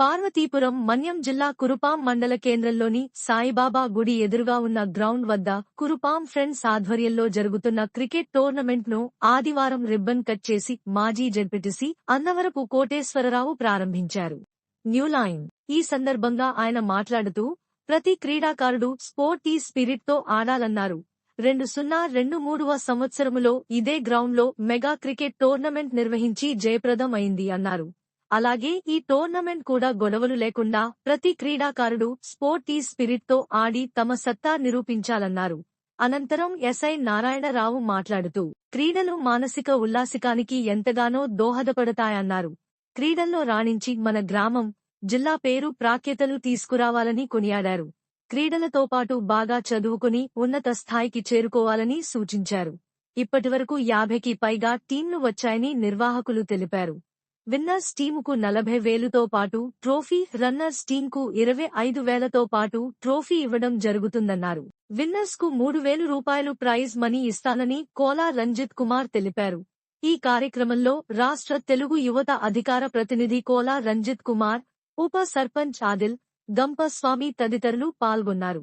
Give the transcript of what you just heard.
పార్వతీపురం మన్యం జిల్లా కురుపాం మండల కేంద్రంలోని సాయిబాబా గుడి ఎదురుగా ఉన్న గ్రౌండ్ వద్ద కురుపాం ఫ్రెండ్స్ ఆధ్వర్యంలో జరుగుతున్న క్రికెట్ టోర్నమెంట్ను ఆదివారం రిబ్బన్ కట్ చేసి మాజీ జడ్పిటిసి అన్నవరపు కోటేశ్వరరావు ప్రారంభించారు. న్యూలైన్ ఈ సందర్భంగా ఆయన మాట్లాడుతూ ప్రతి క్రీడాకారుడు స్పోర్టీ స్పిరిట్తో ఆడాలన్నారు. రెండు సున్నా రెండు మూడవ సంవత్సరములో ఇదే గ్రౌండ్లో మెగా క్రికెట్ టోర్నమెంట్ నిర్వహించి జయప్రదం అయింది అన్నారు. అలాగే ఈ టోర్నమెంట్ కూడా గొడవలు లేకుండా ప్రతి క్రీడాకారుడు స్పోర్టీ స్పిరిట్తో ఆడి తమ సత్తా నిరూపించాలన్నారు. అనంతరం ఎస్ఐ నారాయణరావు మాట్లాడుతూ క్రీడలు మానసిక ఉల్లాసికానికి ఎంతగానో దోహదపడతాయన్నారు. క్రీడల్లో రాణించి మన గ్రామం జిల్లా పేరు ప్రాఖ్యతలు తీసుకురావాలని కొనియాడారు. క్రీడలతో పాటు బాగా చదువుకుని ఉన్నత స్థాయికి చేరుకోవాలని సూచించారు. ఇప్పటివరకు యాభైకి పైగా టీంలు వచ్చాయని నిర్వాహకులు తెలిపారు. విన్నర్స్ టీముకు నలభై వేలుతో పాటు ట్రోఫీ రన్నర్స్ టీంకు ఇరవై ఐదు వేలతో పాటు ట్రోఫీ ఇవ్వడం జరుగుతుందన్నారు. విన్నర్స్కు మూడు వేలు రూపాయలు ప్రైజ్ మనీ ఇస్తానని కోలా రంజిత్ కుమార్ తెలిపారు. ఈ కార్యక్రమంలో రాష్ట్ర తెలుగు యువత అధికార ప్రతినిధి కోలా రంజిత్ కుమార్ ఉప సర్పంచ్ ఆదిల్ గంపస్వామి తదితరులు పాల్గొన్నారు.